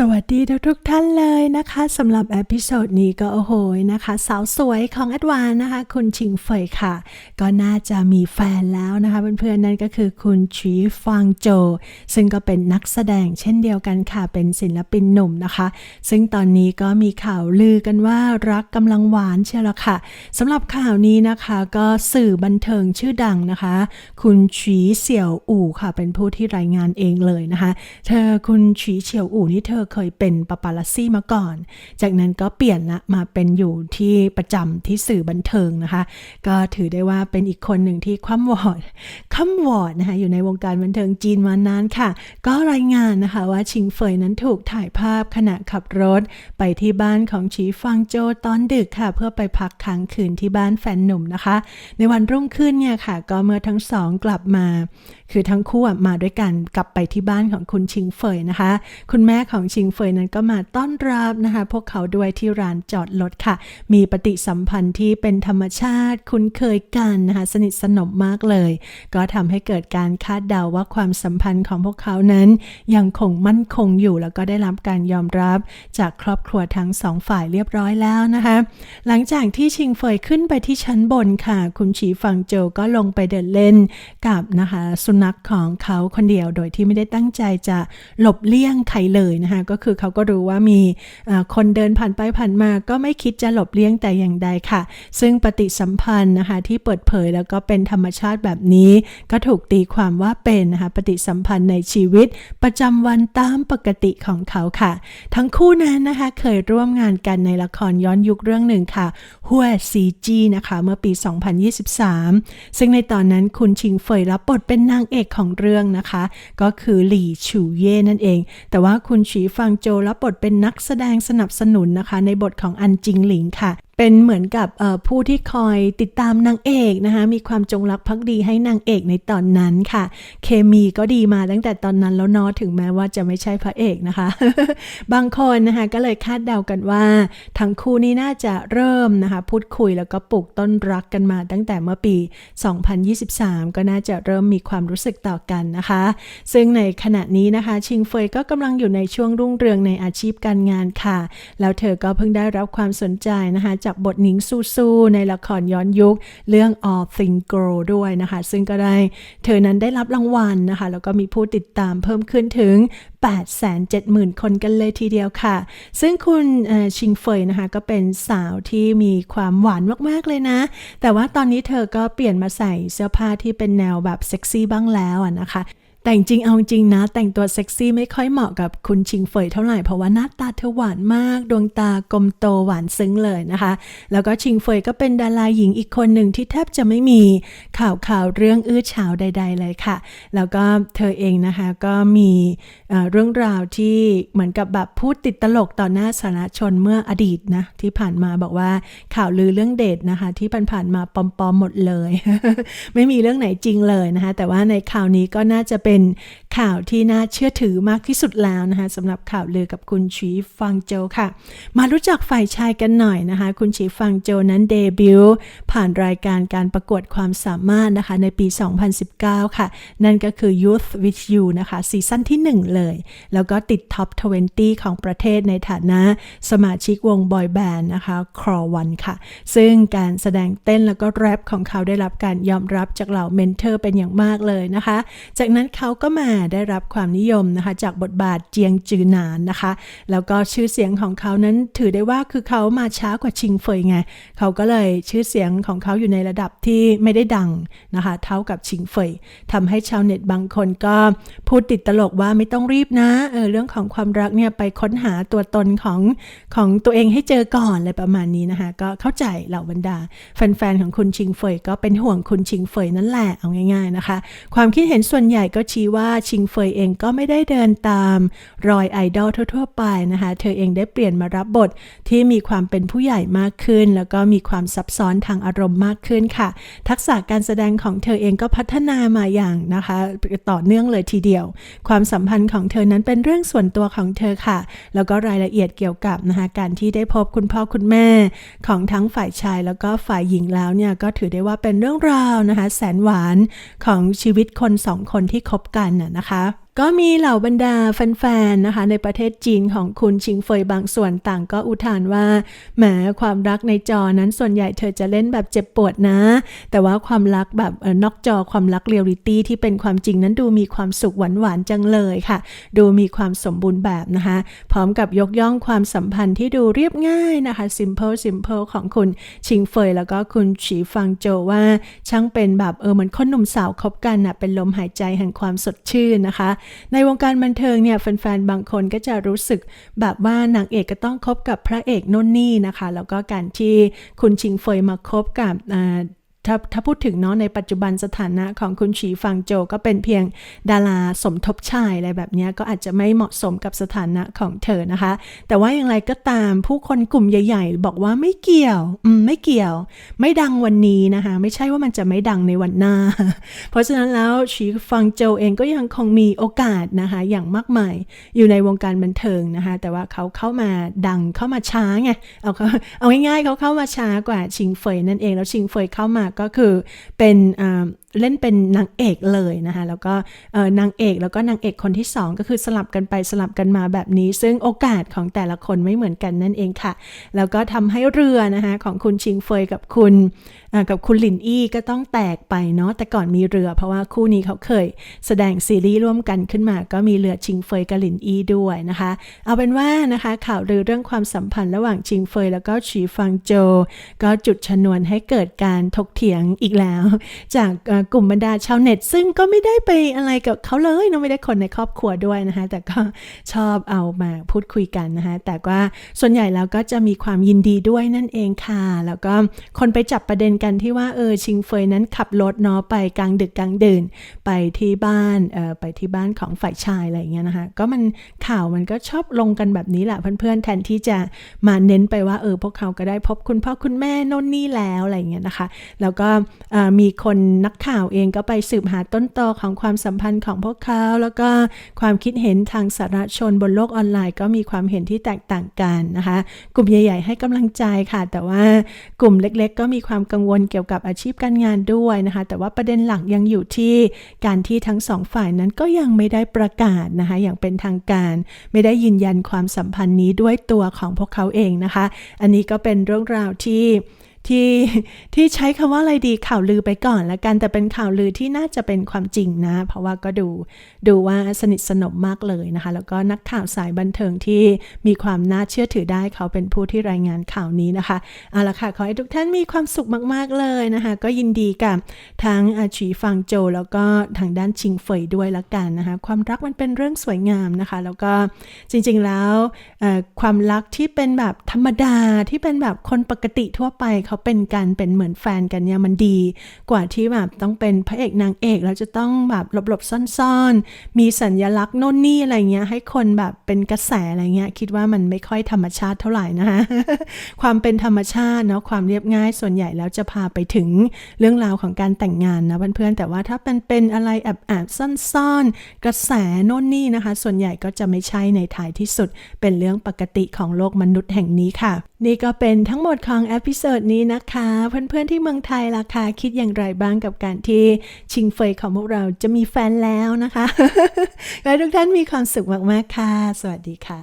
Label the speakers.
Speaker 1: สวัสดีทุกทุกท่านเลยนะคะสำหรับเอพิโซดนี้ก็โอ้โหนะคะ สาวสวยของแอดวานนะคะ คุณชิงเฟยค่ะ ก็น่าจะมีแฟนแล้วนะคะเพื่อนๆนั่นก็คือคุณชีฟังโจ ซึ่งก็เป็นนักแสดงเช่นเดียวกันค่ะ เป็นศิลปินหนุ่มนะคะ ซึ่งตอนนี้ก็มีข่าวลือกันว่ารักกำลังหวานเชียวละค่ะสำหรับข่าวนี้นะคะก็สื่อบันเทิงชื่อดังนะคะ คุณชีเสี่ยวอู่ค่ะ เป็นผู้ที่รายงานเองเลยนะคะ เธอคุณชีเสี่ยวอู่นี่เธอเคยเป็นปาปาลัสซี่มาก่อน จากนั้นก็เปลี่ยนละมาเป็นอยู่ที่ประจำที่สื่อบันเทิงนะคะ ก็ถือได้ว่าเป็นอีกคนหนึ่งที่คว่ำวอดคำวอดนะคะอยู่ในวงการบันเทิงจีนมานานค่ะ ก็รายงานนะคะว่าชิงเฟยนั้นถูกถ่ายภาพขณะขับรถ ไปที่บ้านของชีฟังโจตอนดึกค่ะ เพื่อไปพักค้างคืนที่บ้านแฟนหนุ่มนะคะ ในวันรุ่งขึ้นเนี่ยค่ะ ก็เมื่อทั้งสองกลับมา คือทั้งคู่มาด้วยกันกลับไปที่บ้านของคุณชิงเฟยนะคะ คุณแม่ของชิงเฟยนั้นก็มาต้อนรับนะคะ พวกเขาด้วยที่ร้านจอดรถค่ะ มีปฏิสัมพันธ์ที่เป็นธรรมชาติ คุ้นเคยกันนะคะ สนิทสนมมากเลย ก็ทำให้เกิดการคาดเดาว่าความสัมพันธ์ของพวกเขานั้น ยังคงมั่นคงอยู่แล้วก็ได้รับการยอมรับ จากครอบครัวทั้งสองฝ่ายเรียบร้อยแล้วนะคะ หลังจากที่ชิงเฟยขึ้นไปที่ชั้นบนค่ะ คุณฉีฟังโจก็ลงไปเดินเล่นกับนะคะ สุนัขของเขาคนเดียวโดยที่ไม่ได้ตั้งใจจะหลบเลี่ยงใครเลยนะคะก็คือเขาก็รู้ว่ามีคนเดินผ่านไปผ่านมา ก็ไม่คิดจะหลบเลี่ยงแต่อย่างใดค่ะ ซึ่งปฏิสัมพันธ์นะคะที่เปิดเผยแล้วก็เป็นธรรมชาติแบบนี้ ก็ถูกตีความว่าเป็นนะคะปฏิสัมพันธ์ในชีวิต ประจำวันตามปกติของเขาค่ะ ทั้งคู่นั้นนะคะเคยร่วมงานกันในละครย้อนยุคเรื่องหนึ่งค่ะหัวซีจีนะคะเมื่อปี 2023 ซึ่งในตอนนั้นคุณชิงเฟยรับบทเป็นนางเอกของเรื่องนะคะ ก็คือหลี่ฉูเย่นั่นเอง แต่ว่าคุณฉีฟัฟังโจรับบทเป็นนักแสดงสนับสนุนนะคะ ในบทของอันจิงหลิงค่ะ เป็นเหมือนกับผู้ที่คอยติดตามนางเอกนะคะ มีความจงรักภักดีให้นางเอกในตอนนั้นค่ะ เคมีก็ดีมาตั้งแต่ตอนนั้นแล้วเนาะถึงแม้ว่าจะไม่ใช่พระเอกนะคะ บางคนนะคะก็เลยคาดเดากันว่า ทั้งคู่นี้น่าจะเริ่มนะคะ พูดคุยแล้วก็ปลูกต้นรักกันมาตั้งแต่เมื่อปี 2023 ก็น่าจะเริ่มมีความรู้สึกต่อกันนะคะ ซึ่งในขณะนี้นะคะ ชิงเฟยก็กำลังอยู่ในช่วงรุ่งเรืองในอาชีพการงานค่ะ แล้วเธอก็เพิ่งได้รับความสนใจนะคะจากบทหนิงซูซูในละครย้อนยุคเรื่อง All Things Grow ด้วยนะคะ ซึ่งก็ได้เธอนั้นได้รับรางวัลนะคะ แล้วก็มีผู้ติดตามเพิ่มขึ้นถึง 870,000 คนกันเลยทีเดียวค่ะ ซึ่งคุณชิงเฟยนะคะ ก็เป็นสาวที่มีความหวานมาก ๆ เลยนะ แต่ว่าตอนนี้เธอก็เปลี่ยนมาใส่เสื้อผ้าที่เป็นแนวแบบเซ็กซี่บ้างแล้วนะคะ แต่จริงเอาจริงนะ แต่งตัวเซ็กซี่ไม่ค่อยเหมาะกับคุณชิงเฟยเท่าไหร่ เพราะว่าหน้าตาเธอหวานมาก ดวงตากลมโตหวานซึ้งเลยนะคะ แล้วก็ชิงเฟยก็เป็นดาราหญิงอีกคนหนึ่งที่แทบจะไม่มีข่าวข่าวเรื่องอื้อฉาวใด ๆ เลยค่ะ แล้วก็เธอเองนะคะก็มีเอ่อเรื่องราวที่เหมือนกับแบบพูดติดตลกต่อหน้าสาธารณชนเมื่ออดีตนะที่ผ่านมาบอกว่าข่าวลือเรื่องเดทนะคะที่ผ่านๆมาปลอมๆหมดเลย ไม่มีเรื่องไหนจริงเลยนะคะแต่ว่าในข่าวนี้ก็น่าจะเป็นข่าวที่น่าเชื่อถือมากที่สุดแล้วนะคะสำหรับข่าวลือกับคุณชีฟังโจค่ะ มารู้จักฝ่ายชายกันหน่อยนะคะ คุณชีฟังโจนั้นเดบิวต์ผ่านรายการการประกวดความสามารถนะคะในปี 2019 ค่ะ นั่นก็คือ Youth with You นะคะซีซั่นที่ 1 เลย แล้วก็ติดท็อป 20 ของประเทศในฐานะสมาชิกวงบอยแบนด์นะคะครอวันค่ะ ซึ่งการแสดงเต้นแล้วก็แรปของเขาได้รับการยอมรับจากเหล่าเมนเทอร์เป็นอย่างมากเลยนะคะ จากนั้นเขาาก็มาได้รับความนิยมนะคะ จากบทบาทเจียงจือหนานนะคะ แล้วก็ชื่อเสียงของเขานั้นถือได้ว่าคือเขามาช้ากว่าชิงเฟยไง เขาก็เลยชื่อเสียงของเขาอยู่ในระดับที่ไม่ได้ดังนะคะ เท่ากับชิงเฟยทำให้ชาวเน็ตบางคนก็พูดติดตลกว่าไม่ต้องรีบนะเออเรื่องของความรักเนี่ยไปค้นหาตัวตนของของตัวเองให้เจอก่อนอะไรประมาณนี้นะคะ ก็เข้าใจเหล่าบรรดา แฟนๆของคุณชิงเฟยก็เป็นห่วงคุณชิงเฟยนั่นแหละเอาง่าย ๆนะคะ ความคิดเห็นส่วนใหญ่ก็ชี้ว่าชิงเฟยเองก็ไม่ได้เดินตาม รอยไอดอลทั่วๆไปนะคะ เธอเองได้เปลี่ยนมารับบทที่มีความเป็นผู้ใหญ่มากขึ้น แล้วก็มีความซับซ้อนทางอารมณ์มากขึ้นค่ะ ทักษะการแสดงของเธอเองก็พัฒนามาอย่างนะคะ ต่อเนื่องเลยทีเดียว ความสัมพันธ์ของเธอนั้นเป็นเรื่องส่วนตัวของเธอค่ะ แล้วก็รายละเอียดเกี่ยวกับนะคะการที่ได้พบคุณพ่อคุณแม่ ของทั้งฝ่ายชายแล้วก็ฝ่ายหญิงแล้วเนี่ยก็ถือได้ว่าเป็นเรื่องราวนะคะแสนหวานของชีวิตคนสองคนที่คบกันน่ะนะคะ ก็มีเหล่าบรรดาแฟนๆ นะคะ ในประเทศจีนของคุณชิงเฟยบางส่วนต่างก็อุทานว่าแหมความรักในจอนั้นส่วนใหญ่เธอจะเล่นแบบเจ็บปวดนะ แต่ว่าความรักแบบเอ่อนอกจอความรักเรียลลิตี้ที่เป็นความจริงนั้นดูมีความสุขหวานๆจังเลยค่ะ ดูมีความสมบูรณ์แบบนะคะ พร้อมกับยกย่องความสัมพันธ์ที่ดูเรียบง่ายนะคะ simple simple ของคุณชิงเฟยแล้วก็คุณฉีฟังโจว่าช่างเป็นแบบเออเหมือนคนหนุ่มสาวคบกันนะเป็นลมหายใจแห่งความสดชื่นนะคะในวงการบันเทิงเนี่ยแฟนๆ บางคนก็จะรู้สึกแบบว่านางเอกก็ต้องคบกับพระเอกน่นนี่นะคะ แล้วก็การที่คุณชิงเฟยมาคบกับ ถ้าถ้าพูดถึงเนาะในปัจจุบันสถานะของคุณฉีฟังโจก็เป็นเพียงดาราสมทบชายอะไรแบบนี้ก็อาจจะไม่เหมาะสมกับสถานะของเธอนะคะ แต่ว่าอย่างไรก็ตามผู้คนกลุ่มใหญ่ ๆ บอกว่าไม่เกี่ยวอืมไม่เกี่ยว ไม่ดังวันนี้นะคะ ไม่ใช่ว่ามันจะไม่ดังในวันหน้า เพราะฉะนั้นแล้วฉีฟังโจเองก็ยังคงมีโอกาสนะคะอย่างมากมายอยู่ในวงการบันเทิงนะคะ แต่ว่าเขาเข้ามาดังเข้ามาช้าไงเอาเขาเอาง่ายๆเขาเข้ามาช้ากว่าชิงเฟยนั่นเองแล้วชิงเฟยเข้ามาก็คือเป็น เล่นเป็นนางเอกเลยนะคะ แล้วก็นางเอกแล้วก็นางเอกคนที่สองก็คือสลับกันไปสลับกันมาแบบนี้ ซึ่งโอกาสของแต่ละคนไม่เหมือนกันนั่นเองค่ะ แล้วก็ทำให้เรือนะคะของคุณชิงเฟยกับคุณกับคุณหลินอี้ก็ต้องแตกไปเนาะแต่ก่อนมีเรือเพราะว่าคู่นี้เขาเคย แสดงซีรีส์ร่วมกันขึ้นมา ก็มีเรือชิงเฟยกับหลินอี้ด้วยนะคะ เอาเป็นว่านะคะข่าวลือเรื่องความสัมพันธ์ระหว่างชิงเฟยแล้วก็ฉีฟังโจ ก็จุดชนวนให้เกิดการถกเถียงอีกแล้ว จากกลุ่มบรรดาชาวเน็ต ซึ่งก็ไม่ได้ไปอะไรกับเขาเลยเนาะไม่ได้คนในครอบครัวด้วยนะคะ แต่ก็ชอบเอามาพูดคุยกันนะคะ แต่ว่าส่วนใหญ่แล้วก็จะมีความยินดีด้วยนั่นเองค่ะ แล้วก็คนไปจับประเด็นกันที่ว่าเออชิงเฟยนั้นขับรถเนาะไปกลางดึกกลางดื่น ไปที่บ้านเออไปที่บ้านของฝ่ายชายอะไรอย่างเงี้ยนะคะ ก็มันข่าวมันก็ชอบลงกันแบบนี้แหละเพื่อนๆแทนที่จะมาเน้นไปว่าเออพวกเขาก็ได้พบคุณพ่อคุณแม่น่นนี่แล้วอะไรอย่างเงี้ยนะคะ แล้วก็มีคนนักข่าวเองก็ไปสืบหาต้นตอของความสัมพันธ์ของพวกเขา แล้วก็ความคิดเห็นทางสารชนบนโลกออนไลน์ ก็มีความเห็นที่แตกต่างกันนะคะ กลุ่มใหญ่ ๆ ให้กำลังใจค่ะ แต่ว่ากลุ่มเล็กๆ ก็มีความกังวลเกี่ยวกับอาชีพการงานด้วยนะคะ แต่ว่าประเด็นหลักยังอยู่ที่การที่ทั้งสองฝ่ายนั้นก็ยังไม่ได้ประกาศนะคะอย่างเป็นทางการ ไม่ได้ยืนยันความสัมพันธ์นี้ด้วยตัวของพวกเขาเองนะคะ อันนี้ก็เป็นเรื่องราวที่ ที่ที่ใช้คำว่าอะไรดีข่าวลือไปก่อนละกัน แต่เป็นข่าวลือที่น่าจะเป็นความจริงนะ เพราะว่าก็ดูดูว่าสนิทสนมมากเลยนะคะ แล้วก็นักข่าวสายบันเทิงที่มีความน่าเชื่อถือได้เขาเป็นผู้ที่รายงานข่าวนี้นะคะเอาละค่ะขอให้ทุกท่านมีความสุขมาก ๆ เลยนะคะ ก็ยินดีกับทั้งอาชีฟังโจแล้วก็ทางด้านชิงเฟยด้วยละกันนะคะ ความรักมันเป็นเรื่องสวยงามนะคะ แล้วก็จริงๆแล้วความรักที่เป็นแบบธรรมดาที่เป็นแบบคนปกติทั่วไปเขาเป็นกันเป็นเหมือนแฟนกันเนี่ยมันดี กว่าที่แบบต้องเป็นพระเอกนางเอกแล้วจะต้องแบบหลบๆซ่อนๆ มีสัญญลักษณ์โน่นนี่อะไรเงี้ยให้คนแบบเป็นกระแสอะไรเงี้ยคิดว่ามันไม่ค่อยธรรมชาติเท่าไหร่นะคะความเป็นธรรมชาติเนาะความเรียบง่ายส่วนใหญ่แล้วจะพาไปถึงเรื่องราวของการแต่งงานนะเพื่อนๆแต่ว่าถ้าเป็นเป็นอะไรแอบแอบๆซ่อนๆกระแสโน่นนี่นะคะ ส่วนใหญ่ก็จะไม่ใช่ในท้ายที่สุดเป็นเรื่องปกติของโลกมนุษย์แห่งนี้ค่ะ นี่ก็เป็นทั้งหมดของเอพิโซดนี้นะคะ เพื่อนๆที่เมืองไทยล่ะคะคิดอย่างไรบ้างกับการที่ชิงเฟยของพวกเราจะมีแฟนแล้วนะคะขอให้ทุกท่านมีความสุขมากๆค่ะ สวัสดีค่ะ